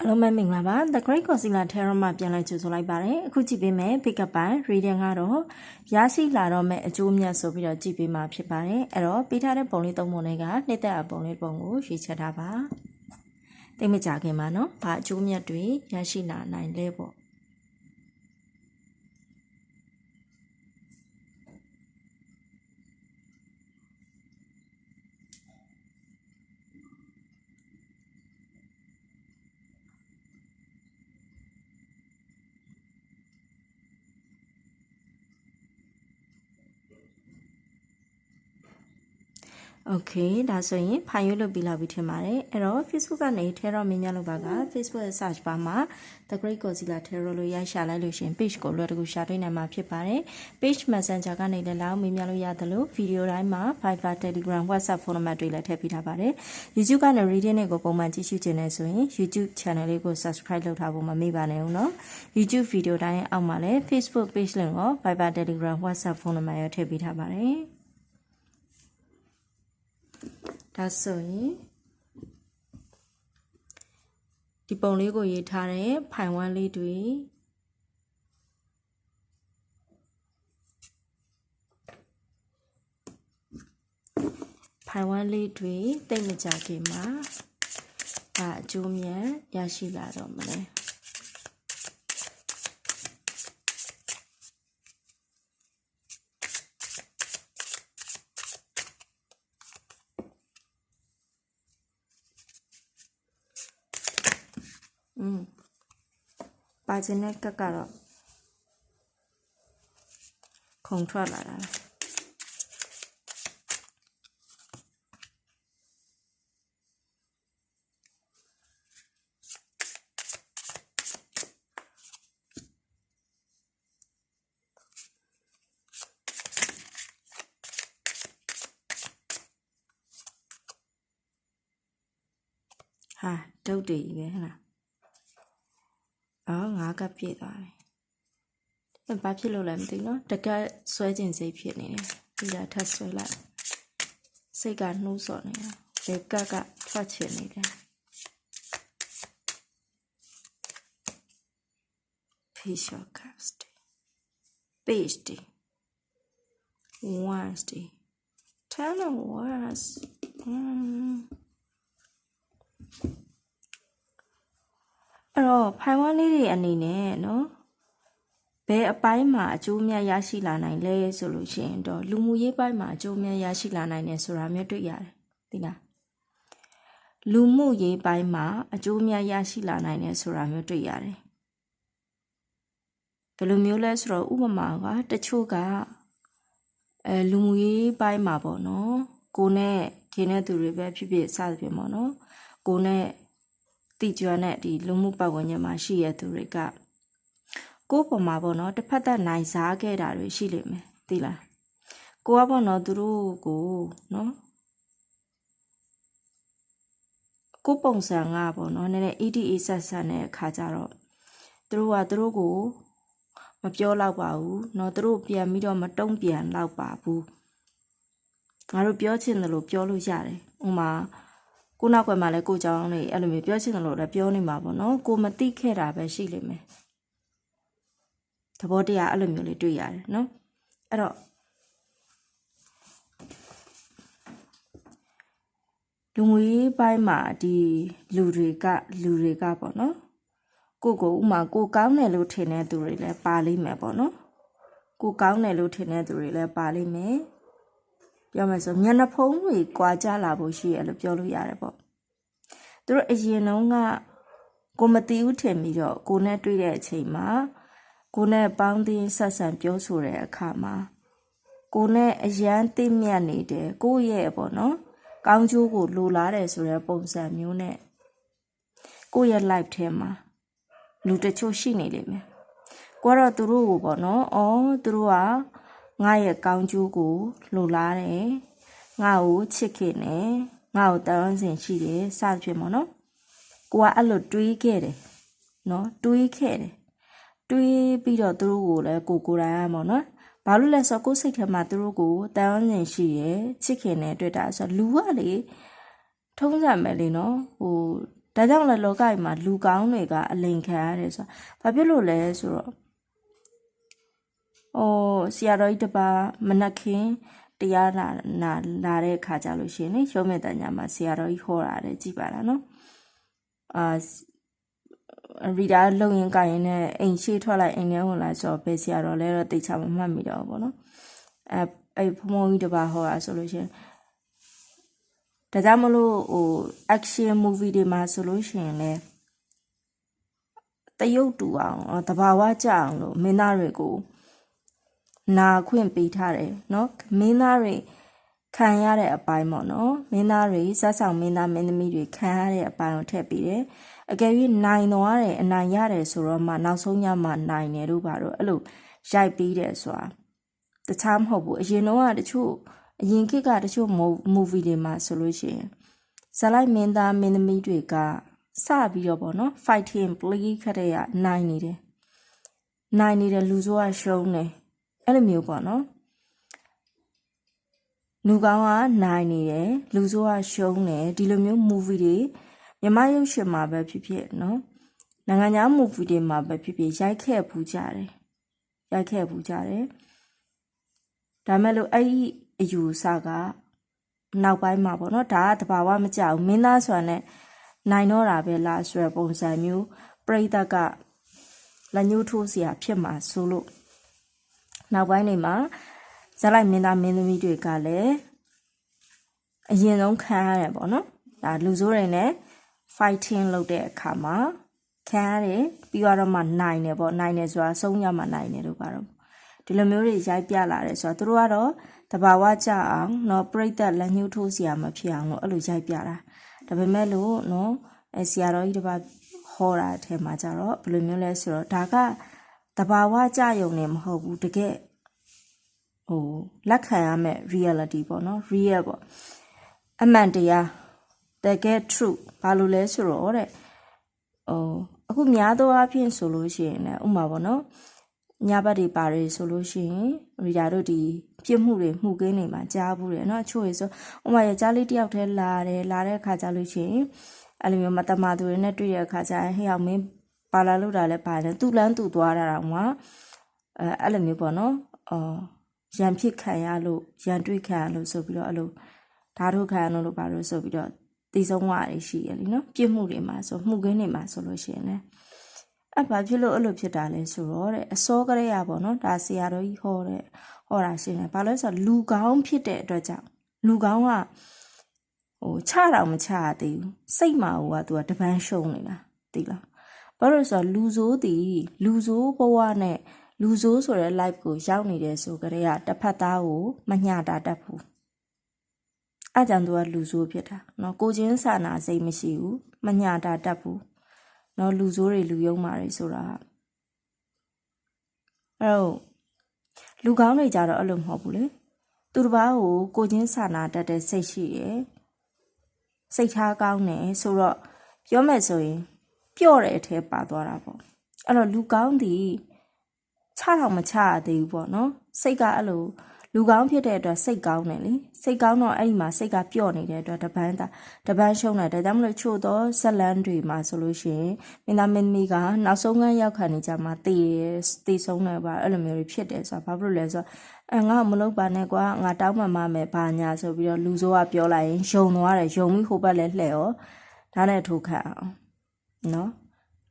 အားလုံးပဲမင်္ဂလာပါ The Great Concealer Tarot မှာပြန်လည်ကြိုဆိုလိုက်ပါတယ်အခုကြည့်ပေးမယ် pick up ပိုင်း reading ကတော့ရရှိလာတော့မဲ့အကျိုးမြတ်ဆိုပြီးတော့ကြည့်ပေးမှာဖြစ်ပါတယ်အဲ့တော့ပေးထားတဲ့ပုံလေးသုံးပုံတွေကနှစ်သက်အပုံလေးပုံကိုရွေးချယ်ထားပါတိတ်မကြခင်မှာနော်ဘာအကျိုးမြတ်တွေရရှိလာနိုင်လဲပေါ့ โอเคဒါဆိုရင်ဖိုင်ရွတ်လုပ်ပြီးလာပြီထင်ပါတယ်အဲ့တော့ Facebook ကနေ Terror မင်းများလုပ်ပါက Facebook ရဲ့ search bar မှာ The Great Concealer Terror လို့ရိုက်ရှာလိုက်လို့ရှရင် page ကိုလွယ်တကူရှာတွေ့နိုင်မှာဖြစ်ပါတယ် page messenger ကနေလည်းလောက်မင်းများလို့ရတယ်လို့ video တိုင်းမှာ Viber Telegram WhatsApp ဖုန်းနံပါတ်တွေလည်းထည့်ပေးထားပါတယ် YouTube ကနေ reading တွေကိုပုံမှန်ကြည့်ရှုခြင်းနဲ့ဆိုရင် YouTube channel လေးကို subscribe လုပ်ထားဖို့မမေ့ပါနဲ့ဦးနော် YouTube video တိုင်းအောက်မှာလည်း Facebook page link ရော Viber Telegram WhatsApp ဖုန်းနံပါတ်ရောထည့်ပေးထားပါတယ် ဒါဆိုရင်ဒီပုံလေးကိုရေးထားတဲ့ဖိုင်ဝမ်းလေးတွေဖိုင်ဝမ်းလေးတွေတိတ်မကြခင်မှာဒါအကျိုးမြတ်ရရှိလာတော့မလဲ อืมပါခြင်းနဲ့ကက်ကတော့ခုံထွက်လာတာလားဟာဒုတ်တွေ ကြီးပဲဟဲ့လားအော်ငါးကပ်ပြည့်သွားပြီအဲ့ဘာဖြစ်လို့လဲမသိဘူးနော်တကက်ဆွဲခြင်းစိတ်ဖြစ်နေတယ်ဒီကထပ်ဆွဲလိုက်စိတ်ကနှိုးဆော်နေတာဒီကက်ကထွက်ချင်နေတယ် facial cups page day once day tell them words mm. အဲ့တော့ဖိုင်ဝမ်လေးတွေအနေနဲ့နော်ဘယ်အပိုင်းမှာအကျိုးမြတ်ရရှိလာနိုင်လဲဆိုလို့ရှိရင်တော့လူမှုရေးပိုင်းမှာအကျိုးမြတ်ရရှိလာနိုင်တယ်ဆိုတာမျိုးတွေ့ရတယ်သိလားလူမှုရေးပိုင်းမှာအကျိုးမြတ်ရရှိလာနိုင်တယ်ဆိုတာမျိုးတွေ့ရတယ်ဘယ်လိုမျိုးလဲဆိုတော့ဥပမာကတချို့ကအဲလူမှုရေးပိုင်းမှာပေါ့နော်ကိုနဲ့ထင်းတဲ့သူတွေပဲဖြစ်ဖြစ်စသဖြင့်ပေါ့နော်ကိုနဲ့ တိကျွမ်းတဲ့ဒီလူမှုပတ်ဝန်းကျင်မှာရှိရသူတွေကကိုယ့်ပေါ်မှာပေါ့နော်တစ်ဖက်သက်နိုင်စားခဲ့တာတွေရှိလိမ့်မယ်သိလားကိုကပေါ့နော်သူတို့ကိုနော်ကိုပုံစံကပေါ့နော်နည်းနည်း EDA ဆက်ဆက်တဲ့အခါကျတော့သူတို့ကသူတို့ကိုမပြောတော့ပါဘူးเนาะသူတို့ပြန်ပြီးတော့မတုံ့ပြန်တော့ပါဘူးငါတို့ပြောချင်တယ်လို့ပြောလို့ရတယ်ဥမာ ကိုနောက်ကွယ်မှာလည်းကိုကြောင်းနေအဲ့လိုမျိုးပြောချင်တယ်လို့လည်းပြောနေမှာပေါ့နော်ကိုမသိခဲ့တာပဲရှိလိမ့်မယ်သဘောတရားအဲ့လိုမျိုးလေးတွေ့ရတယ်နော်အဲ့တော့လူငွေပိုင်းမှာဒီလူတွေကလူတွေကပေါ့နော်ကိုကိုဥမာကိုကောင်းတယ်လို့ထင်တဲ့သူတွေလည်းပါလိမ့်မယ်ပေါ့နော်ကိုကောင်းတယ်လို့ထင်တဲ့သူတွေလည်းပါလိမ့်မယ် ပြောမယ်ဆိုမျက်နှာဖုံးတွေကွာကြလာဖို့ရှိရလို့ပြောလို့ရတယ်ပေါ့သူတို့အရင်တုန်းကကိုမတီးဦးထင်ပြီးတော့ကိုနဲ့တွေ့တဲ့အချိန်မှာကိုနဲ့ပေါင်းတင်ဆက်ဆံပြောဆိုတဲ့အခါမှာကိုနဲ့အရန်သိမြတ်နေတယ်ကိုရဲ့ပေါ့နော်ကောင်းကျိုးကိုလိုလားတယ်ဆိုတဲ့ပုံစံမျိုးနဲ့ကိုရဲ့ life ထဲမှာလူတချို့ရှိနေလိမ့်မယ်ကိုကတော့သူတို့ကိုပေါ့နော်အော်သူတို့က ငါရဲ့ကောင်းကျိုးကိုလိုလားတယ်ငါ့ကိုချစ်ခင်တယ်ငါ့ကိုတန်းစင်ရှိတယ်စသဖြင့်ပေါ့နော်ကိုကအဲ့လိုတွေးခဲ့တယ်နော်တွေးခဲ့တယ်တွေးပြီးတော့သူတို့ကိုလည်းကိုကိုယ်တိုင်ရပေါ့နော်ဘာလို့လဲဆိုတော့ကိုယ်စိတ်ထဲမှာသူတို့ကိုတန်းစင်ရှိရယ်ချစ်ခင်တဲ့အတွက်ဒါဆိုလူကလေထုံးစံပဲလေနော်ဟိုတဒါကြောင့်လည်းလောကကြီးမှာလူကောင်းတွေကအလိန်ခံရတယ်ဆိုတာဘာဖြစ်လို့လဲဆိုတော့ ဟိုဆရာတော်ကြီးတစ်ပါးမနက်ခင်းတရားနာနာလာတဲ့အခါကြလို့ရှိရင်လေရုံးမြတ်တညာမှာဆရာတော်ကြီးဟောတာတဲ့ကြည်ပါလားနော်အာရီဒါလုံရင်ကရင်နဲ့အိမ်ရှိထွက်လိုက်အိမ်ထဲဝင်လာဆိုတော့ဘယ်ဆရာတော်လဲတော့တိတ်ချမမှတ်မိတော့ဘူးပေါ့နော်အဲအဲ့ဖုံဖုံကြီးတစ်ပါးဟောတာဆိုလို့ရှိရင်ဒါကြောင့်မလို့ဟို action movie တွေမှာဆိုလို့ရှိရင်လည်းတရုတ်တူအောင်တဘာဝကြအောင်လို့မင်းသားတွေကို နာခွင့်ပေးထားတယ်เนาะမင်းသားတွေခံရတဲ့အပိုင်းပေါ့နော်မင်းသားတွေစက်ဆောင်မင်းသားမင်းသမီးတွေခံရတဲ့အပိုင်းကိုထည့်ပေးတယ်အကယ်၍နိုင်သွားတယ်အနိုင်ရတယ်ဆိုတော့မှနောက်ဆုံးညမှနိုင်တယ်တို့ပါတော့အဲ့လိုရိုက်ပြီးတယ်ဆိုတာတခြားမဟုတ်ဘူးအရင်တော့ကတချို့အရင်ခေတ်ကတချို့ movie တွေမှာဆိုလို့ရှိရင်ဇာလိုက်မင်းသားမင်းသမီးတွေကစပြီးတော့ပေါ့နော် fighting play ခတဲ့ကနိုင်နေတယ်နိုင်နေတယ်လူဆိုးကရှုံးတယ် အဲ့လိုမျိုးပေါ့နော်လူကောင်းကနိုင်နေတယ်လူဆိုးကရှုံးတယ်ဒီလိုမျိုး movie တွေမြမရုပ်ရှင်မှာပဲဖြစ်ဖြစ်နော်နိုင်ငံခြား movie တွေမှာပဲဖြစ်ဖြစ်ရိုက်ခဲ့ပူကြတယ်ရိုက်ခဲ့ပူကြတယ်ဒါမဲ့လို့အဲ့ဒီအယူဆကနောက်ပိုင်းမှာပေါ့နော်ဒါကတဘာဝမကြောက်မင်းသားဆိုတာနဲ့နိုင်တော့တာပဲလားဆိုရယ်ပုံစံမျိုးပြိတ္တကလက်ညှိုးထိုးเสียဖြစ်မှာဆိုလို့ နောက်ပိုင်းတွေမှာဇက်လိုက်မင်းသားမင်းသမီးတွေကလည်းအရင်ဆုံးခံရတယ်ပေါ့နော်ဒါလူဆိုးတွေနဲ့ fighting လုပ်တဲ့အခါမှာခံရတယ်ပြီးတော့မှနိုင်တယ်ပေါ့နိုင်တယ်ဆိုတာဆုံးရမှနိုင်တယ်လို့ပါတော့ဒီလိုမျိုးတွေရိုက်ပြလာတယ်ဆိုတော့သူတို့ကတော့တဘာဝကြအောင်เนาะပြိသက်လက်ညှိုးထိုးစရာမဖြစ်အောင်လို့အဲ့လိုရိုက်ပြတာဒါပေမဲ့လို့เนาะအဲဆရာတော်ကြီးတပါဟောတာအထက်မှာကြတော့ဘယ်လိုမျိုးလဲဆိုတော့ဒါက တဘာဝကြယုံနေမဟုတ်ဘူးတကယ်ဟိုလက်ခံရမယ့် reality ပေါ့နော် real ပေါ့အမှန်တရားတကယ် true ဘာလို့လဲဆိုတော့တဲ့ဟိုအခုများသောအားဖြင့်ဆိုလို့ရှိရင်လည်းဥမာပေါ့နော်ညဘက်တွေပါတယ်ဆိုလို့ရှိရင်ရီဒါတို့ဒီပြစ်မှုတွေမှုကင်းနေမှာကြားဘူးတယ်เนาะအချို့ရေဆိုဥမာရကြားလေးတယောက်တည်းလာတယ်လာတဲ့အခါကျလို့ရှိရင်အဲ့လိုမျိုးမတမာသူတွေနဲ့တွေ့ရတဲ့အခါကျရင်ဟေ့အောင်မင်း ပါလာလို့တာလည်းပါတယ်သူ့လန်းသူ့သွားတာတော့မှအဲအဲ့လိုမျိုးပေါ့နော်အော်ရန်ဖြစ်ခံရလို့ရန်တွေ့ခံရလို့ဆိုပြီးတော့အဲ့လိုဓာတ်ထုတ်ခံရလို့ပါလို့ဆိုပြီးတော့တည်ဆုံးဝရရှိရလीနော်ပြစ်မှုတွေမှာဆိုမှုကင်းတွေမှာဆိုလို့ရှိရင်လည်းအဲ့ဘာဖြစ်လို့အဲ့လိုဖြစ်တာလဲဆိုတော့တဲ့အစောကလေးရပေါ့နော်ဒါဆရာတော်ကြီးဟောတဲ့ဟောတာရှင်းတယ်ဘာလို့လဲဆိုတော့လူကောင်းဖြစ်တဲ့အတွက်ကြောင့်လူကောင်းကဟိုချတော့မချရသေးဘူးစိတ်မှာဟိုကသူကတပန်းရှုံနေတာသိလား ဘာလို့ဆိုတော့လူဆိုးတည်လူဆိုးဘဝနဲ့လူဆိုးဆိုတဲ့ live ကိုရောက်နေတယ်ဆိုကြတဲ့ကတစ်ဖက်သားကိုမညှတာတတ်ဘူးအဲကြောင့်သူကလူဆိုးဖြစ်တာเนาะကိုချင်းစာနာစိတ်မရှိဘူးမညှတာတတ်ဘူးเนาะလူဆိုးတွေလူယုံမာတွေဆိုတာအဲ့တော့လူကောင်းတွေကြတော့အဲ့လိုမဟုတ်ဘူးလေသူတစ်ပါးကိုကိုချင်းစာနာတတ်တဲ့စိတ်ရှိရယ်စိတ်ထားကောင်းတယ်ဆိုတော့ပြောမယ်ဆိုရင် ပျော့တဲ့အထဲပါသွားတာပေါ့အဲ့တော့လူကောင်းသည်ချတော့မချရသေးဘူးပေါ့နော်စိတ်ကအဲ့လိုလူကောင်းဖြစ်တဲ့အတွက်စိတ်ကောင်းတယ်လေစိတ်ကောင်းတော့အဲ့ဒီမှာစိတ်ကပျော့နေတဲ့အတွက်တပန်းတာတပန်းရှုံးတယ်ဒါကြောင့်မလို့ချို့တော့ဇက်လန်တွေမှာဆိုလို့ရှိရင်မင်းသားမင်းမီကနောက်ဆုံးကရောက်ခံနေကြမှာတည်တည်ဆုံးတယ်ပါအဲ့လိုမျိုးတွေဖြစ်တယ်ဆိုတာဘာဖြစ်လို့လဲဆိုတော့အဲငါမလုပ်ပါနဲ့ကွာငါတောင်းမှမမယ်ဘာညာဆိုပြီးတော့လူစိုးကပြောလိုက်ရင်ယုံသွားတယ်ယုံပြီးဟိုဘက်လည်းလှဲ့ရောဒါနဲ့ထိုးခတ်အောင် နော်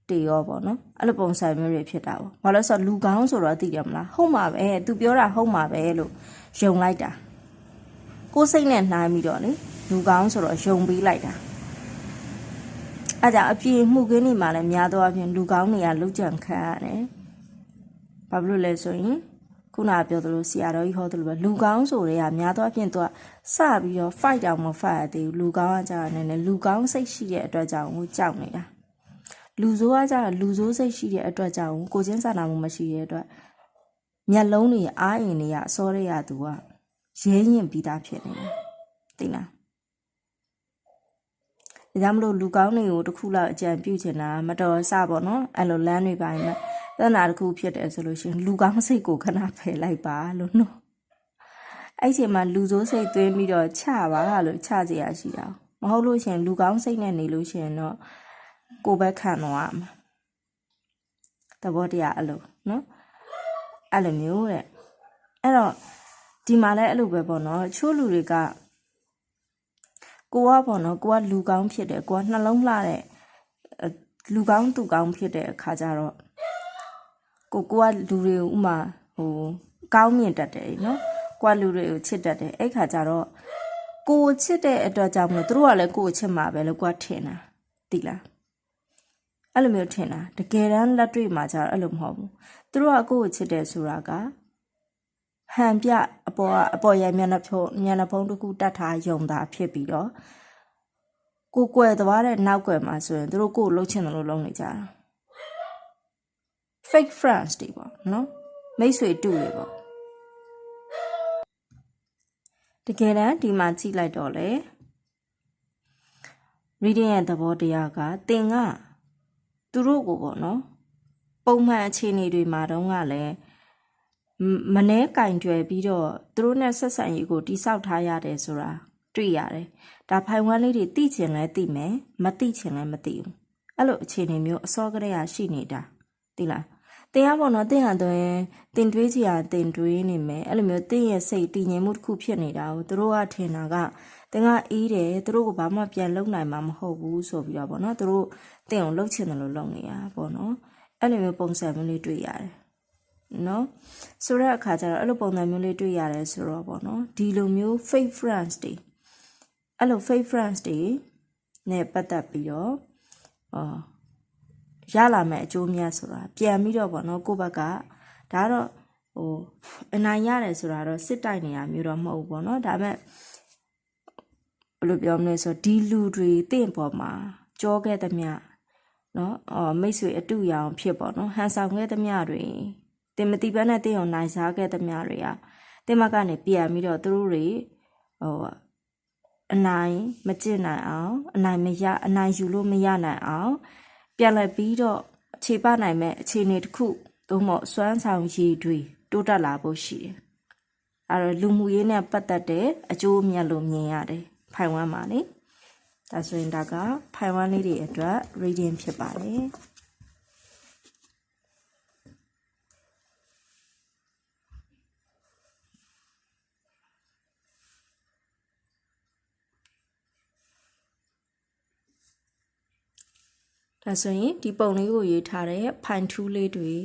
တေရောပေါ့နော်အဲ့လိုပုံစံမျိုးတွေဖြစ်တာပေါ့ဘာလို့ဆိုတော့လူကောင်းဆိုတော့သိတယ်မလားဟုတ်မှာပဲသူပြောတာဟုတ်မှာပဲလို့ယုံလိုက်တာကိုယ်စိတ်နဲ့နှိုင်းပြီးတော့လေလူကောင်းဆိုတော့ယုံပေးလိုက်တာအဲ့ဒါအပြေမှုကင်းနေမှာလည်းများသောအားဖြင့်လူကောင်းတွေကလုကြံခံရတယ်ဘာဖြစ်လို့လဲဆိုရင်ခုနပြောသလိုဆရာတော်ကြီးဟောသလိုပဲလူကောင်းဆိုတွေကများသောအားဖြင့်သူကစပြီးတော့ fight တောင်မ fight ရသေးဘူးလူကောင်းကကြာနေတယ်လူကောင်းစိတ်ရှိတဲ့အတွက်ကြောင့်ကိုကြောက်နေတာ လူဆိုးကကြတော့လူဆိုးစိတ်ရှိတဲ့အတွက်ကြောင့်ကိုချင်းစာနာမှုမရှိတဲ့အတွက်မျက်လုံးတွေအာရင်တွေကအစောရရသူကရဲရင်ပြီးသားဖြစ်နေတယ်သိလားဒါကြောင့်မလို့လူကောင်းတွေကိုတစ်ခုလောက်အကြံပြုချင်တာမတော်ဆပေါ့နော်အဲ့လိုလမ်းတွေပိုင်းမှာတဏှာတစ်ခုဖြစ်တယ်ဆိုလို့ရှင်လူကောင်းစိတ်ကိုခဏဖယ်လိုက်ပါလို့နော်အဲ့ချိန်မှာလူဆိုးစိတ်သွင်းပြီးတော့ချပါလို့ချစရာရှိတာမဟုတ်လို့ရှင်လူကောင်းစိတ်နဲ့နေလို့ရှင်တော့ ကိုယ်ပဲခံသွားရမှာသဘောတရားအဲ့လိုနော်အဲ့လိုမျိုးတဲ့အဲ့တော့ဒီမှာလည်းအဲ့လိုပဲပေါ့နော်ချို့လူတွေကကိုကပေါ့နော်ကိုကလူကောင်းဖြစ်တယ်ကိုကနှလုံးလှတဲ့အဲလူကောင်းသူကောင်းဖြစ်တဲ့အခါကျတော့ကိုကိုကလူတွေကိုဥမာဟိုကောင်းမြင်တတ်တယ်နော်ကိုကလူတွေကိုချစ်တတ်တယ်အဲ့ခါကျတော့ကိုကိုချစ်တဲ့အတွက်ကြောင့်မလို့သူတို့ကလည်းကိုကိုချစ်မှာပဲလို့ကိုကထင်တာသိလား အဲ့လိုမျိုးထင်တာတကယ်တမ်းလက်တွေ့မှာကျတော့အဲ့လိုမဟုတ်ဘူးသူတို့ကကိုယ့်ကိုချစ်တယ်ဆိုတာကဟန်ပြအပေါ်ကအပေါ်ရဲ့မျက်နှာဖုံးမျက်နှာဖုံးတစ်ခုတတ်ထားယုံတာဖြစ်ပြီးတော့ကိုကွယ်သွားတဲ့နောက်ကွယ်မှာဆိုရင်သူတို့ကိုယ်ကိုလှုပ်ချင်တယ်လို့လုပ်နေကြတာ fake friends တွေပေါ့နော်မိတ်ဆွေတူတွေပေါ့တကယ်တမ်းဒီမှာကြည့်လိုက်တော့လေ reading ရဲ့သဘောတရားကသင်က သူတို့ကိုပေါ့နော်ပုံမှန်အခြေအနေတွေမှာတော့ကလည်းမမနှဲကင်ကြွယ်ပြီးတော့သူတို့နဲ့ဆက်ဆံရေးကိုတိဆောက်ထားရတယ်ဆိုတာတွေ့ရတယ်။ဒါဖိုင်ဝမ်လေးတွေသိချင်လဲသိမယ်မသိချင်လဲမသိဘူး။အဲ့လိုအခြေအနေမျိုးအစောကတည်းကရှိနေတာသိလား။ တင်ရပေါ့နော်တင်ရတော့ရင်တင်တွေးကြည့်ရတင်တွေးနေမယ်အဲ့လိုမျိုးတင်ရဲ့စိတ်တည်ငြိမ်မှုတစ်ခုဖြစ်နေတာကိုသူတို့ကထင်တာကတင်ကအေးတယ်သူတို့ကဘာမှပြန်လုံနိုင်မှာမဟုတ်ဘူးဆိုပြီးတော့ပေါ့နော်သူတို့တင်အောင်လှုပ်ချင်တယ်လို့လုပ်နေရပေါ့နော်အဲ့လိုမျိုးပုံစံမျိုးလေးတွေ့ရတယ်နော်ဆိုတဲ့အခါကျတော့အဲ့လိုပုံစံမျိုးလေးတွေ့ရတယ်ဆိုတော့ပေါ့နော်ဒီလိုမျိုး fake friends တွေအဲ့လို fake friends တွေနဲ့ပတ်သက်ပြီးတော့အော် ရလာမဲ့အကျိုးမြတ်ဆိုတာပြန်ပြီးတော့ပေါ့နော်ကိုယ့်ဘက်ကဒါတော့ဟိုအနိုင်ရတယ်ဆိုတာတော့စစ်တိုက်နေရမျိုးတော့မဟုတ်ဘူးပေါ့နော်ဒါပေမဲ့ဘယ်လိုပြောမလဲဆိုတော့ဒီလူတွေတင့်ပေါ်မှာကြောခဲ့သမျှနော်အော်မိတ်ဆွေအတူရောင်ဖြစ်ပေါ့နော်ဟန်ဆောင်ခဲ့သမျှတွေတင်မတိပန်းနဲ့တင်းအောင်နိုင်စားခဲ့သမျှတွေကတင်မကနေပြန်ပြီးတော့သူတို့တွေဟိုအနိုင်မကျင့်နိုင်အောင်အနိုင်မရအနိုင်ယူလို့မရနိုင်အောင် ပြန်လည်ပြီးတော့အခြေပနိုင်မဲ့အခြေအနေတစ်ခုသို့မဟုတ်စွမ်းဆောင်ရည်တွေတိုးတက်လာဖို့ရှိတယ်။အဲတော့လူမှုရေးနဲ့ပတ်သက်တဲ့အကျိုးအမြတ်လို့မြင်ရတယ်ဖိုင်ဝမ်မှာလေ။ဒါဆိုရင်ဒါကဖိုင်ဝမ်လေးတွေအတွက် reading ဖြစ်ပါတယ်။ ဒါဆိုရင်ဒီပုံလေးကိုရေးထားတဲ့ဖိုင်ထူးလေးတွေ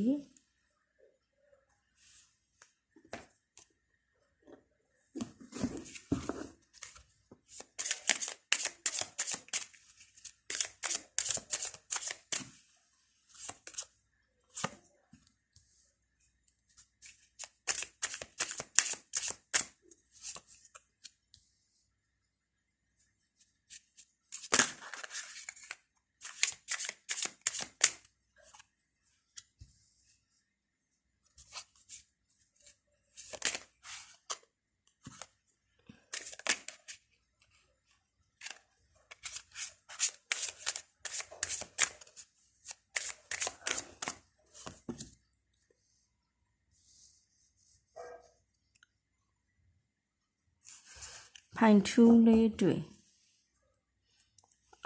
ဖိုင်ထူးလေးတွေ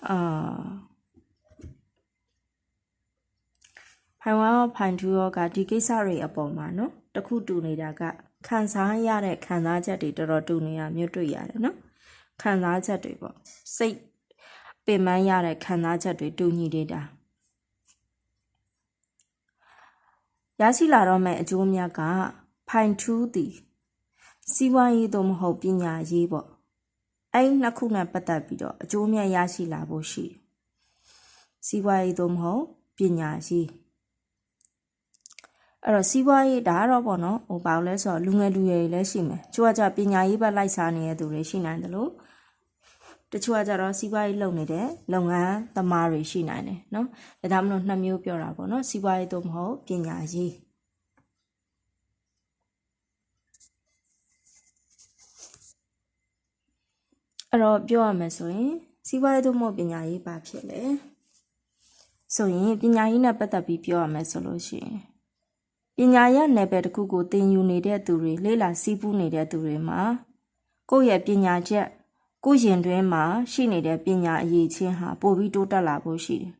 အာဖိုင်ဝါရောဖိုင်ထူးရောကဒီကိစ္စတွေအပေါ်မှာနော်တခုတူနေတာကခံစားရတဲ့ခံစားချက်တွေတော်တော်တူနေတာမျိုးတွေ့ရတယ်နော်ခံစားချက်တွေပေါ့စိတ်ပင်ပန်းရတဲ့ခံစားချက်တွေတူညီနေတာရရှိလာတော့မဲ့အကျိုးအမြတ်ကဖိုင်ထူးသည်စီးပွားရေးသို့မဟုတ်ပညာရေးပေါ့ အဲ့ဒီနှစ်ခုနဲ့ပတ်သက်ပြီးတော့အကျိုးအမြတ်ရရှိလာဖို့ရှိတယ်စီးပွားရေးသို့မဟုတ်ပညာရေးအဲ့တော့စီးပွားရေးဒါကတော့ပေါ့နော်ဟိုဘာလို့လဲဆိုတော့လူငယ်လူရွယ်တွေလည်းရှိမယ်ချို့ကကြပညာရေးဘက်လိုက်စားနေတဲ့သူတွေရှိနိုင်တယ်လို့တချို့ကကြတော့စီးပွားရေးလုပ်နေတဲ့လုပ်ငန်းသမားတွေရှိနိုင်တယ်နော်ဒါကြောင့်မလို့နှစ်မျိုးပြောတာပေါ့နော်စီးပွားရေးသို့မဟုတ်ပညာရေး အဲ့တော့ပြောရမယ်ဆိုရင်စီးပွားရေးသို့မဟုတ်ပညာရေးဘာဖြစ်လဲဆိုရင်ပညာရေးနဲ့ပတ်သက်ပြီးပြောရမယ်ဆိုလို့ရှိရင်ပညာရဲ့နယ်ပယ်တစ်ခုကိုသင်ယူနေတဲ့သူတွေလေ့လာစီးပူးနေတဲ့သူတွေမှာကိုယ့်ရဲ့ပညာချက်ကိုယ့်ရင်တွင်းမှာရှိနေတဲ့ပညာအရေးချင်းဟာပိုပြီးတိုးတက်လာဖို့ရှိတယ်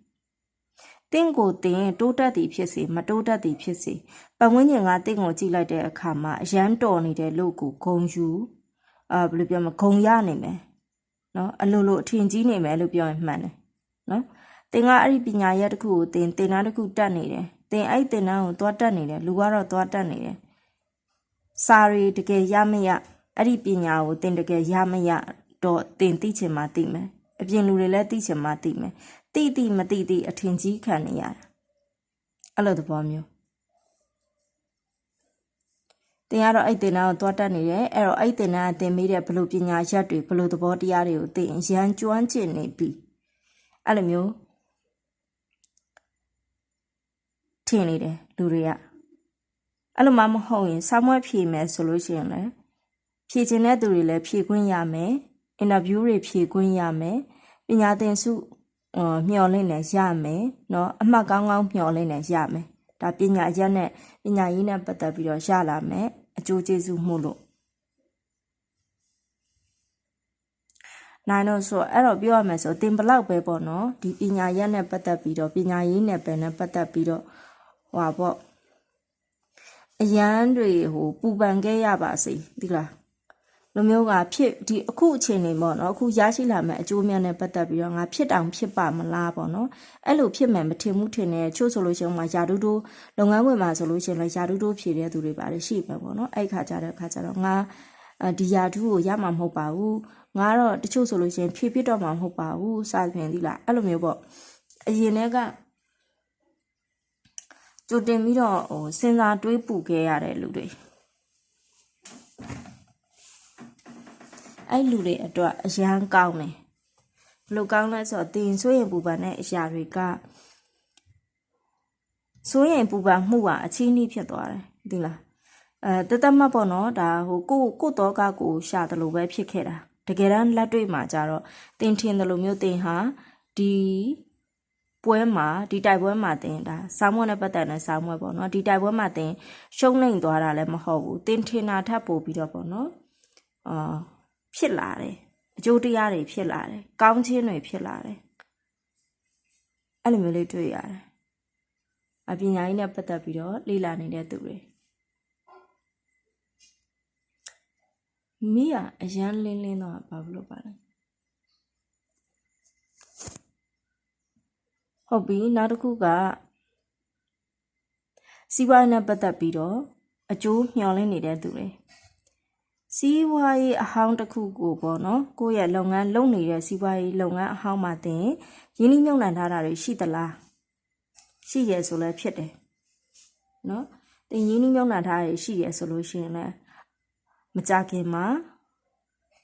တင့်ကိုတင်တိုးတက်သည်ဖြစ်စေမတိုးတက်သည်ဖြစ်စေပတ်ဝန်းကျင်ကတင့်ကိုကြည့်လိုက်တဲ့အခါမှာအရန်တော်နေတဲ့လို့ကိုဂုံယူအာဘယ်လိုပြောမလဲဂုံရနေမယ် နော်အလိုလိုအထင်ကြီးနေမယ်လို့ပြောရင်မှန်တယ်နော်တင်ကအဲ့ဒီပညာရက်တစ်ခုကိုတင်တင်သားတစ်ခုတက်နေတယ်တင်အဲ့ဒီတင်သားကိုသွားတက်နေတယ်လူကတော့သွားတက်နေတယ်စာရီတကယ်ရမရအဲ့ဒီပညာကိုတင်တကယ်ရမရတော့တင်သိချင်မှသိမယ်အပြင်လူတွေလည်းသိချင်မှသိမယ်တိတိမတိတိအထင်ကြီးခံနေရတာအဲ့လိုသဘောမျိုး တင်ကတော့အဲ့တင်နာကိုသွားတက်နေတယ်အဲ့တော့အဲ့တင်နာကတင်မိတဲ့ဘလို့ပညာရက်တွေဘလို့သဘောတရားတွေကိုတင်ရန်ကျွမ်းကျင်နေပြီအဲ့လိုမျိုးထင်နေတယ်လူတွေကအဲ့လိုမှမဟုတ်ရင်စာမွက်ဖြေမယ်ဆိုလို့ရှိရင်လည်းဖြေချင်တဲ့သူတွေလည်းဖြေခွင့်ရမယ်အင်တာဗျူးတွေဖြေခွင့်ရမယ်ပညာသင်စုအော်မျှော်လင့်နေရမယ်เนาะအမှတ်ကောင်းကောင်းမျှော်လင့်နေရမယ် ဒါပညာရက်နဲ့ပညာရေးနဲ့ပတ်သက်ပြီးတော့ရလာမယ်အကျိုးကျေးဇူးမှုလို့နိုင်တော့ဆိုအဲ့တော့ပြောရမယ်ဆိုတင်ဘလောက်ပဲပေါ့နော်ဒီပညာရက်နဲ့ပတ်သက်ပြီးတော့ပညာရေးနဲ့ပဲနဲ့ပတ်သက်ပြီးတော့ဟွာပေါ့အရန်တွေဟိုပူပန်ခဲ့ရပါစေဒီလား လူမျိုးကဖြစ်ဒီအခုအချိန်နေပေါ့နော်အခုရရှိလာမဲ့အကျိုးမြတ်နဲ့ပတ်သက်ပြီးတော့ငါဖြစ်တောင်ဖြစ်ပါမလားပေါ့နော်အဲ့လိုဖြစ်မယ်မထင်ဘူးထင်တယ်ချို့ဆိုလို့ရှိရင်မှယာဒူဒိုလုပ်ငန်းဝင်မှာဆိုလို့ရှိရင်လည်းယာဒူဒိုဖြည့်တဲ့သူတွေပါတယ်ရှိပဲပေါ့နော်အဲ့ခါကြတဲ့ခါကြတော့ငါဒီယာဒူကိုရမှာမဟုတ်ပါဘူးငါတော့တချို့ဆိုလို့ရှိရင်ဖြည့်ပြတော့မှာမဟုတ်ပါဘူးစသဖြင့်ဒီလားအဲ့လိုမျိုးပေါ့အရင်တည်းကကြိုတင်ပြီးတော့ဟိုစဉ်းစားတွေးပူခဲ့ရတဲ့လူတွေ အဲ့လူတွေအတွက်အရန်ကောင်းတယ်ဘလို့ကောင်းလဲဆိုတော့တင်ဆိုရင်ပူပန်တဲ့အရာတွေကဆိုရင်ပူပန်မှုကအချင်းနှီးဖြစ်သွားတယ်ဒီလားအဲတသက်မှတ်ပေါ့နော်ဒါဟိုကိုကိုတော့ကကိုရှာတယ်လို့ပဲဖြစ်ခဲ့တာတကယ်တမ်းလက်တွေ့မှာကြတော့တင်ထင်တယ်လို့မျိုးတင်ဟာဒီပွဲမှာဒီတိုက်ပွဲမှာတင်တာဆောင်းမွဲနဲ့ပတ်သက်တဲ့ဆောင်းမွဲပေါ့နော်ဒီတိုက်ပွဲမှာတင်ရှုံးနိုင်သွားတာလည်းမဟုတ်ဘူးတင်ထင်တာထပ်ပို့ပြီးတော့ပေါ့နော်အာ ဖြစ်လာတယ်အကျိုးတရားတွေဖြစ်လာတယ်ကောင်းခြင်းတွေဖြစ်လာတယ်အဲ့လိုမျိုးလေးတွေ့ရတယ်အပညာရေးနဲ့ပတ်သက်ပြီးတော့လေ့လာနေတဲ့သူတွေမိရအရန်လင်းလင်းတော့ဘာလို့ပါလဲဟုတ်ပြီနောက်တစ်ခုကစီးပွားရေးနဲ့ပတ်သက်ပြီးတော့အကျိုးမျှော်လင့်နေတဲ့သူတွေ စီးပွားရေးအဟောင်းတစ်ခုကိုပေါ့နော်ကိုယ့်ရဲ့လုပ်ငန်းလုပ်နေတဲ့စီးပွားရေးလုပ်ငန်းအဟောင်းမှာတင်ရင်းနှီးမြှုပ်နှံထားတာတွေရှိသလားရှိရဆိုလည်းဖြစ်တယ်နော်တင်ရင်းနှီးမြှုပ်နှံထားရရှိရဆိုလို့ရှိရင်လည်းမကြခင်မှာ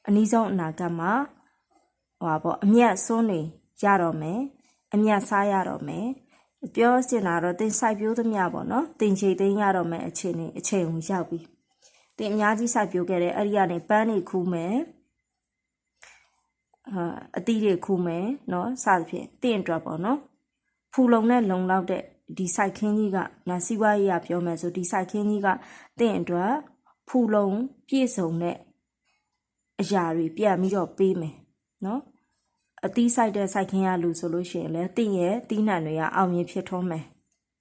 အနည်းဆုံးအနာဂတ်မှာဟိုပါပေါ့အမျက်စွန်းနေရတော့မယ်အမျက်စားရတော့မယ်ပြောစင်တာတော့တင်စိုက်ပျိုးသမျှပေါ့နော်တင်ချေသိမ်းရတော့မယ်အချိန်နေအချိန်ကိုရောက်ပြီ တင်အများကြီးစိုက်ပျိုးခဲ့တယ်အဲ့ဒီကနေပန်းနေခူးမယ်အာအတီးတွေခူးမယ်နော်စသဖြင့်တင်အတွက်ပေါ့နော်ဖူလုံနဲ့လုံလောက်တဲ့ဒီစိုက်ခင်းကြီးကနာစီဝါရေးကပြောမယ်ဆိုဒီစိုက်ခင်းကြီးကတင်အတွက်ဖူလုံပြည့်စုံတဲ့အရာတွေပြန်ပြီးတော့ပေးမယ်နော်အသီးဆိုင်တဲ့စိုက်ခင်းရလူဆိုလို့ရှိရင်လည်းတင့်ရဲ့တီးနှံတွေကအောင်မြင်ဖြစ်ထွန်းမယ်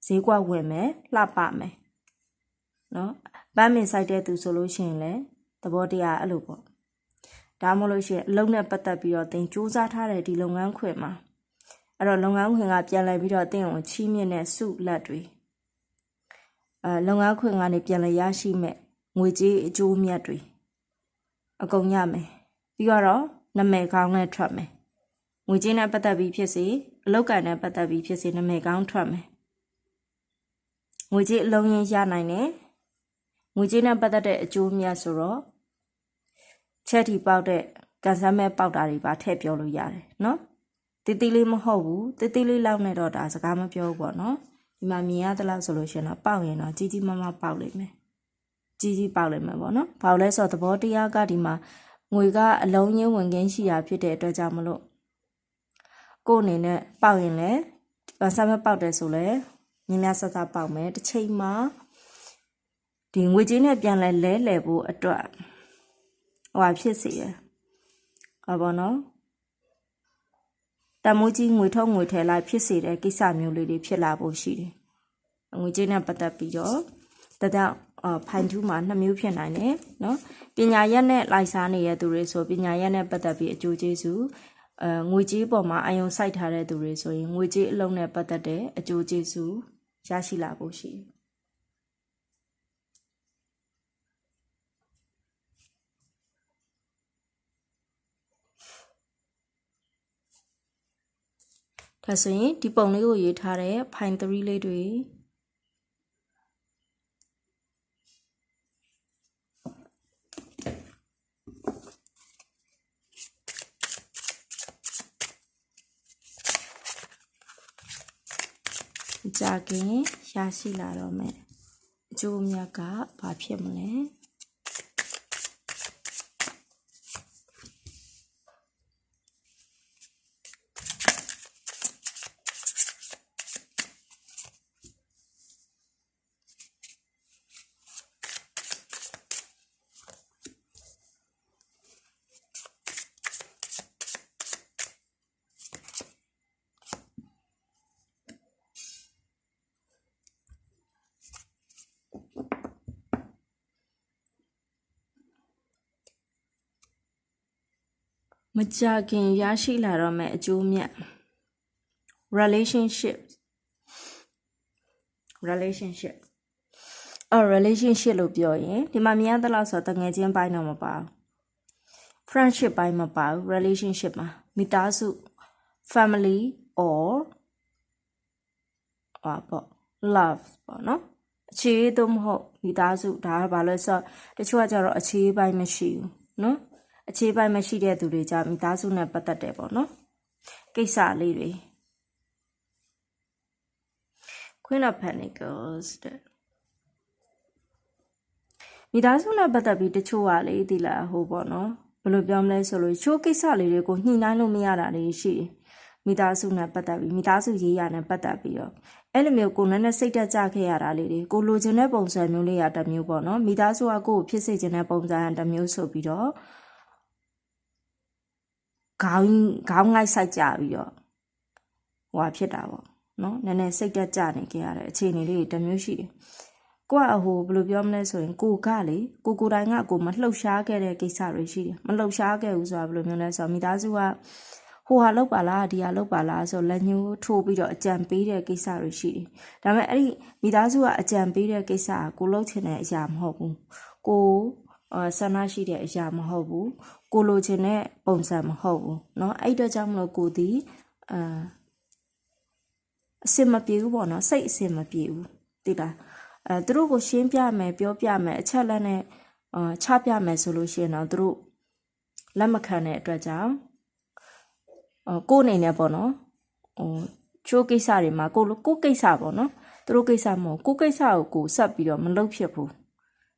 ဈေးကွက်ဝင်မယ်လှပမယ်နော် ပန်းမင်ဆိုင်တဲ့သူဆိုလို့ရှိရင်လည်းသဘောတရားအဲ့လိုပေါ့ဒါမှမဟုတ်လို့ရှိရင်အလုံးနဲ့ပတ်သက်ပြီးတော့တင်စူးစမ်းထားတဲ့ဒီလုပ်ငန်းခွင်မှာအဲ့တော့လုပ်ငန်းခွင်ကပြန်လည်ပြီးတော့တင့်ကိုချီးမြှင့်တဲ့စုလက်တွေအဲလုပ်ငန်းခွင်ကနေပြန်လည်ရရှိမဲ့ငွေကြေးအကျိုးမြတ်တွေအကုန်ရမယ်ပြီးတော့နာမည်ကောင်းနဲ့ထွက်မယ်ငွေကြေးနဲ့ပတ်သက်ပြီးဖြစ်စေအလောက်ကန်နဲ့ပတ်သက်ပြီးဖြစ်စေနာမည်ကောင်းထွက်မယ်ငွေကြေးအလုံးရင်းရနိုင်တယ် ငွေကြေးနဲ့ပတ်သက်တဲ့အကျိုးမြတ်ဆိုတော့ချက်တီပေါက်တဲ့ကန်ဆယ်မဲ့ပေါက်တာတွေပါထည့်ပြောလို့ရတယ်နော်တီတီလေးမဟုတ်ဘူးတီတီလေးလောက်နဲ့တော့ဒါစကားမပြောဘူးပေါ့နော်ဒီမှာမြင်ရသလောက်ဆိုလို့ရှိရင်တော့ပေါက်ရင်တော့ကြီးကြီးမားမားပေါက်လိမ့်မယ်ကြီးကြီးပေါက်လိမ့်မယ်ပေါ့နော်ဘာလို့လဲဆိုတော့သဘောတရားကဒီမှာငွေကအလုံးရင်းဝင်ခင်းရှိတာဖြစ်တဲ့အတွက်ကြောင့်မလို့ကို့အနေနဲ့ပေါက်ရင်လည်းဆမ်းမပေါက်တယ်ဆိုလည်းမြင်းများဆက်ဆက်ပေါက်မယ်တစ်ချိန်မှာ ဒီငွေကြေးနဲ့ပြန်လဲလဲလှယ်ဖို့အတွက်ဟိုဖြစ်စီရဟောဘောနော်တန်မိုးကြီးငွေထုတ်ငွေထဲလိုက်ဖြစ်စေတဲ့ကိစ္စမျိုးလေးတွေဖြစ်လာဖို့ရှိတယ်ငွေကြေးနဲ့ပတ်သက်ပြီးတော့တတောင်အဖိုင်ထူးမှာနှစ်မျိုးဖြစ်နိုင်တယ်နော်ပညာရက်နဲ့လိုက်စားနေတဲ့သူတွေဆိုပညာရက်နဲ့ပတ်သက်ပြီးအကျိုးကျေးဇူးအဲငွေကြေးပေါ်မှာအယုံစိုက်ထားတဲ့သူတွေဆိုရင်ငွေကြေးအလုံးနဲ့ပတ်သက်တဲ့အကျိုးကျေးဇူးရရှိလာဖို့ရှိတယ် ဒါဆိုရင်ဒီပုံလေးကိုရေးထားတဲ့ file 3လေးတွေကြာခင်ရရှိလာတော့မယ်အကျိုးအမြတ်ကဘာဖြစ်မလဲ မကြာခင်ရရှိလာတော့မယ်အကျိုးအမြတ် relationship relationship အော် relationship လို့ပြောရင်ဒီမှာမြင်ရသလောက်ဆိုတော့တငယ်ချင်းပိုင်းတော့မပါဘူး friendship ပိုင်းမပါဘူး relationship မှာမိသားစု family or ဟာပေါ့ love ပေါ့နော်အခြေအသို့မဟုတ်မိသားစုဒါကဘာလဲဆိုတော့တချို့ကကြတော့အခြေပိုင်းမရှိဘူးနော် အခြေပိုင်းမရှိတဲ့သူတွေကြမိသားစုနဲ့ပတ်သက်တယ်ပေါ့နော်ကိစ္စလေးတွေ Queen of Pentacles တဲ့မိသားစုနဲ့ပတ်သက်ပြီးတချို့ကလေဒီလားဟိုပေါ့နော်ဘယ်လိုပြောမလဲဆိုလို့ချိုးကိစ္စလေးတွေကိုညှိနှိုင်းလို့မရတာတွေရှိတယ်မိသားစုနဲ့ပတ်သက်ပြီးမိသားစုရေးရနဲ့ပတ်သက်ပြီးတော့အဲ့လိုမျိုးကိုယ်နဲ့စိတ်တက်ကြခဲ့ရတာလေးတွေကိုလိုချင်တဲ့ပုံစံမျိုးလေးရတစ်မျိုးပေါ့နော်မိသားစုကကိုယ်ကိုဖြစ်စေချင်တဲ့ပုံစံတစ်မျိုးဆိုပြီးတော့ ခေါင်းခေါင်းငိုက်ဆိုင်ကြပြီးတော့ဟွာဖြစ်တာပေါ့နော်နည်းနည်းစိတ်တက်ကြနေကြရတဲ့အခြေအနေလေးတွေတစ်မျိုးရှိတယ်ကိုကအဟိုဘယ်လိုပြောမလဲဆိုရင်ကိုကလေကိုကိုတိုင်းကကိုမလှုပ်ရှားခဲ့တဲ့ကိစ္စတွေရှိတယ်မလှုပ်ရှားခဲ့ဘူးဆိုတာဘယ်လိုမျိုးလဲဆိုတော့မိသားစုကဟိုဟာလောက်ပါလားဒီဟာလောက်ပါလားဆိုလက်ညှိုးထိုးပြီးတော့အကြံပေးတဲ့ကိစ္စတွေရှိတယ်ဒါပေမဲ့အဲ့ဒီမိသားစုကအကြံပေးတဲ့ကိစ္စကကိုလှုပ်ချင်တဲ့အရာမဟုတ်ဘူးကိုအာဆန္ဒရှိတဲ့အရာမဟုတ်ဘူး ကိုလိုချင်တဲ့ပုံစံမဟုတ်ဘူးเนาะအဲ့အတွက်ကြောင့်မလို့ကိုဒီအာအစင်မပြေဘူးပေါ့နော်စိတ်အစင်မပြေဘူးသိလားအဲသူတို့ကိုရှင်းပြမယ်ပြောပြမယ်အချက်လက်နဲ့အာချပြမယ်ဆိုလို့ရှိရင်တော့သူတို့လက်မခံတဲ့အတွက်ကြောင့်အကိုအနေနဲ့ပေါ့နော်ဟိုချိုးကိစ္စတွေမှာကိုကိုကိစ္စပေါ့နော်သူတို့ကိစ္စမဟုတ်ကိုကိစ္စကိုကိုဆက်ပြီးတော့မလုပ်ဖြစ်ဘူး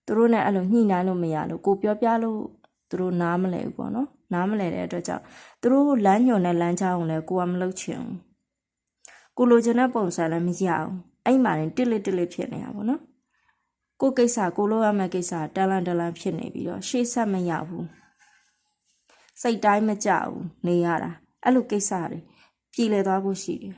သူတို့နဲ့အဲ့လိုညှိနှိုင်းလို့မရလို့ကိုပြောပြလို့ သူတို့နားမလဲဘူးပေါ့နော်နားမလဲတဲ့အတွက်ကြောင့်သူတို့လမ်းညွန်တဲ့လမ်းကြောင်းကိုလည်းကိုကမလုပ်ချင်ဘူးကိုလိုချင်တဲ့ပုံစံလည်းမရအောင်အဲ့မှာတင်တစ်လက်တစ်လက်ဖြစ်နေတာပေါ့နော်ကိုကိစ္စကိုလိုရမယ့်ကိစ္စတလန်တလန်ဖြစ်နေပြီးတော့ရှေ့ဆက်မရဘူးစိတ်တိုင်းမကြဘူးနေရတာအဲ့လိုကိစ္စတွေပြည်လည်သွားဖို့ရှိတယ်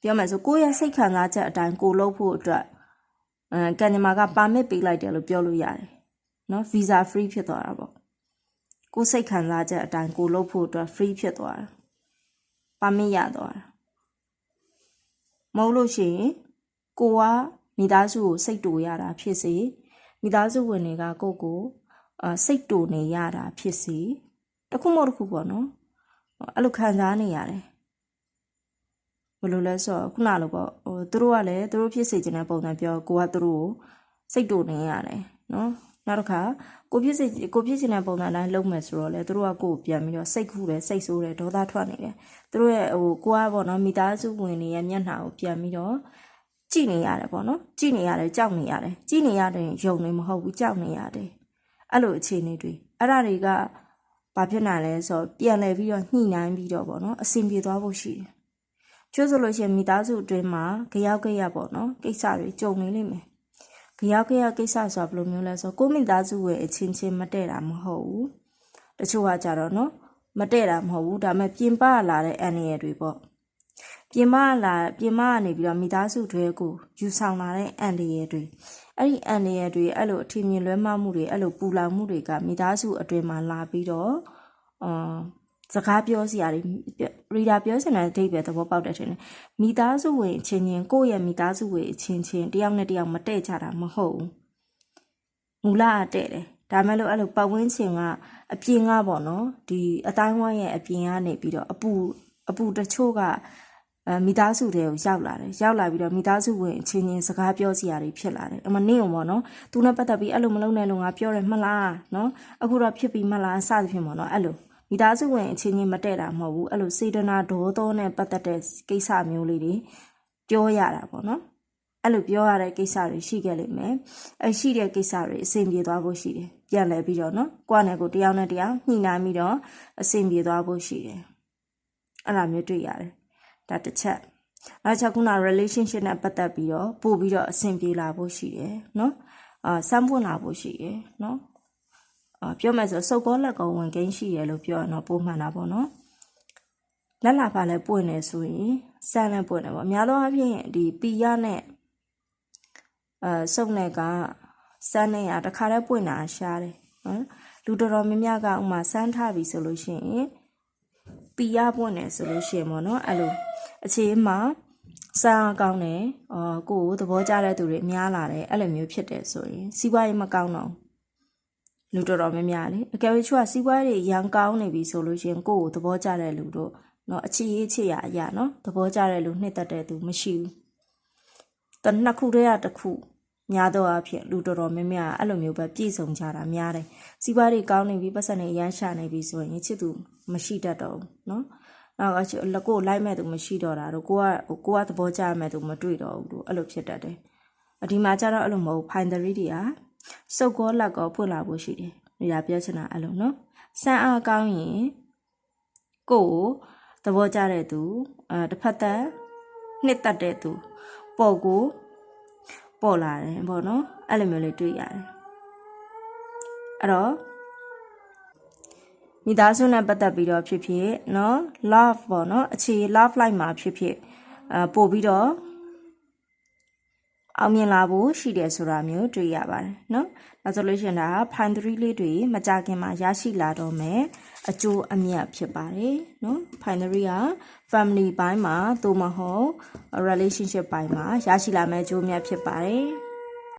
ပြောမယ်ဆိုကိုယ့်ရဲ့စိတ်ခံစားချက်အတိုင်းကိုလုပ်ဖို့အတွက် အဲကန်ညီမာကပါမစ်ပေးလိုက်တယ်လို့ပြောလို့ရတယ်နော် visa free ဖြစ်သွားတာပေါ့ကိုယ်စိတ်ခံစားချက်အတိုင်းကိုလုပ်ဖို့အတွက် free ဖြစ်သွားတာပါမစ်ရသွားတာမဟုတ်လို့ရှိရင်ကိုကမိသားစုကိုစိတ်တူရတာဖြစ်စေမိသားစုဝင်တွေကကိုကိုအစိတ်တူနေရတာဖြစ်စေတခုမဟုတ်တခုပေါ့နော်အဲ့လိုခံစားနေရတယ် ဘယ်လိုလဲဆိုတော့ခုနလိုပေါ့ဟိုသူတို့ကလည်းသူတို့ဖြစ်စေချင်တဲ့ပုံစံပြောကိုကသူတို့ကိုစိတ်တူနေရတယ်နော်နောက်တစ်ခါကိုဖြစ်စေကိုဖြစ်ချင်တဲ့ပုံစံတိုင်းလုပ်မယ်ဆိုတော့လေသူတို့ကကိုကိုပြန်ပြီးတော့စိတ်ခုတယ်စိတ်ဆိုးတယ်ဒေါသထွက်နေတယ်သူတို့ရဲ့ဟိုကိုကပေါ့နော်မိသားစုဝင်တွေရဲ့မျက်နှာကိုပြန်ပြီးတော့ကြည့်နေရတယ်ပေါ့နော်ကြည့်နေရတယ်ကြောက်နေရတယ်ကြည့်နေရတယ်ယုံနေမဟုတ်ဘူးကြောက်နေရတယ်အဲ့လိုအခြေအနေတွေအဲ့ဒါတွေကဘာဖြစ်နိုင်လဲဆိုတော့ပြန်လဲပြီးတော့ညှိနှိုင်းပြီးတော့ပေါ့နော်အဆင်ပြေသွားဖို့ရှိတယ် ကျိုးဆိုလို့ရှိရင်မိသားစုအတွင်းမှာကြောက်ကြရပေါ့နော်ကိစ္စတွေကြုံနေလိမ့်မယ်ကြောက်ကြရကိစ္စဆိုတာဘယ်လိုမျိုးလဲဆိုတော့ကိုမိသားစုရဲ့အချင်းချင်းမတည့်တာမဟုတ်ဘူးတတချို့ကကြတော့နော်မတဲ့တာမဟုတ်ဘူးဒါပေမဲ့ပြင်ပလာတဲ့အန်ရယ်တွေပေါ့ပြင်ပလာပြင်ပကနေပြီးတော့မိသားစုတွေကိုယူဆောင်လာတဲ့အန်ရယ်တွေအဲ့ဒီအန်ရယ်တွေအဲ့လိုအထင်မြင်လွဲမှားမှုတွေအဲ့လိုပူလောင်မှုတွေကမိသားစုအတွင်းမှာလာပြီးတော့အာ စကားပြောစရာတွေရီဒါပြောစင်တဲ့အဓိပ္ပာယ်သဘောပေါက်တဲ့ထင်တယ်မိသားစုဝင်အချင်းချင်းကိုယ့်ရဲ့မိသားစုဝင်အချင်းချင်းတယောက်နဲ့တယောက်မတည့်ကြတာမဟုတ်ဘူးမူလအတဲ့တယ်ဒါမှမဟုတ်အဲ့လိုပတ်ဝန်းကျင်ကအပြင်ကပေါ့နော်ဒီအတိုင်းဝိုင်းရဲ့အပြင်ကနေပြီးတော့အပူအပူတချို့ကအဲမိသားစုတွေကိုရောက်လာတယ်ရောက်လာပြီးတော့မိသားစုဝင်အချင်းချင်းစကားပြောစီရတွေဖြစ်လာတယ်အမနင့်အောင်ပေါ့နော်သူနဲ့ပတ်သက်ပြီးအဲ့လိုမလုပ်နဲ့လို့ငါပြောတယ်မလားနော်အခုတော့ဖြစ်ပြီးမလားစသဖြင့်ပေါ့နော်အဲ့လို မိသားစုဝင်အချင်းချင်းမတည့်တာမဟုတ်ဘူးအဲ့လိုစေတနာဒေါသောနဲ့ပတ်သက်တဲ့ကိစ္စမျိုးလေးတွေပြောရတာပေါ့နော်အဲ့လိုပြောရတဲ့ကိစ္စတွေရှိခဲ့လိမ့်မယ်။အဲရှိတဲ့ကိစ္စတွေအဆင်ပြေသွားဖို့ရှိတယ်။ပြန်လဲပြီးတော့နော်။ကိုယ့်နဲ့ကိုယ်တယောက်နဲ့တယောက်ညှိနှိုင်းပြီးတော့အဆင်ပြေသွားဖို့ရှိတယ်။အဲ့လိုမျိုးတွေ့ရတယ်။ဒါတစ်ချက်။နောက်ချက်ခုန relationship နဲ့ပတ်သက်ပြီးတော့ပို့ပြီးတော့အဆင်ပြေလာဖို့ရှိတယ်နော်။အာစမ်းပွင့်လာဖို့ရှိတယ်နော်။အာ ပြောမယ်ဆိုစုပ်ကောလက်ကောဝင်ကိန်းရှိရလို့ပြောရတော့ပို့မှန်တာပေါ့နော်။လက်လာပါလဲပွင့်နေဆိုရင်စမ်းလည်းပွင့်တယ်ပေါ့။အများသောအားဖြင့်ဒီပီရနဲ့အဲစုပ်နဲ့ကစမ်းနဲ့ရတခါတည်းပွင့်တာရှားတယ်နော်လူတော်တော်များများကဥမာစမ်းထားပြီဆိုလို့ရှိရင်ပီရပွင့်တယ်ဆိုလို့ရှိရင်ပေါ့နော်အဲ့လိုအခြေမှာစမ်းအကောင်းတယ်အော်ကိုယ်ကိုသဘောကျတဲ့သူတွေအများလာတယ်အဲ့လိုမျိုးဖြစ်တယ်ဆိုရင်စီးပွားရေးမကောင်းတော့ဘူး လူတော်တော်များများလေအကယ်၍ချို့ကစီးပွားရေးရန်ကောင်းနေပြီဆိုလို့ရှင်ကိုယ့်ကိုသဘောကျတဲ့လူတို့နော်အခြေရေးအခြေရအရာနော်သဘောကျတဲ့လူနှစ်သက်တဲ့သူမရှိဘူးတနှစ်ခုတည်းကတစ်ခုများတော့အဖြစ်လူတော်တော်များများအဲ့လိုမျိုးပဲပြည့်စုံကြတာများတယ်စီးပွားရေးကောင်းနေပြီပတ်စံတွေရမ်းရှာနေပြီဆိုရင်ချစ်သူမရှိတတ်တော့ဘူးနော်နောက်ကလက်ကိုလိုက်မဲ့သူမရှိတော့တာတို့ကိုကကိုကသဘောကျမဲ့သူမတွေ့တော့ဘူးတို့အဲ့လိုဖြစ်တတ်တယ်အဒီမှာကျတော့အဲ့လိုမဟုတ် find the ready อ่ะ စုပ်ကောလက်ကောဖွင့်လာဖို့ရှိတယ်နေရာပြောချင်တာအဲ့လိုเนาะစမ်းအားကောင်းရင်ကိုကိုသဘောကျတဲ့သူအဲတစ်ဖက်သက်နှစ်သက်တဲ့သူ ပေါ်ကိုပေါ်လာတယ်ပေါ့နော်အဲ့လိုမျိုးလေးတွေ့ရတယ်အဲ့တော့မိသားစုနဲ့ပတ်သက်ပြီးတော့ဖြစ်ဖြစ်เนาะ love ပေါ့နော်အခြေ love life မှာဖြစ်ဖြစ်အဲပို့ပြီးတော့ အောင်မြင်လာဖို့ရှိတယ်ဆိုတာမျိုးတွေ့ရပါတယ်နော်။ဒါဆိုလို့ရှိရင်ဒါဖိုင်သရီလေးတွေမကြခင်မှာရရှိလာတော့မယ်အကျိုးအမြတ်ဖြစ်ပါတယ်နော်။ Find three က family ဘိုင်းမှာသို့မဟုတ် relationship ဘိုင်းမှာရရှိလာမယ့်အကျိုးအမြတ်ဖြစ်ပါတယ်။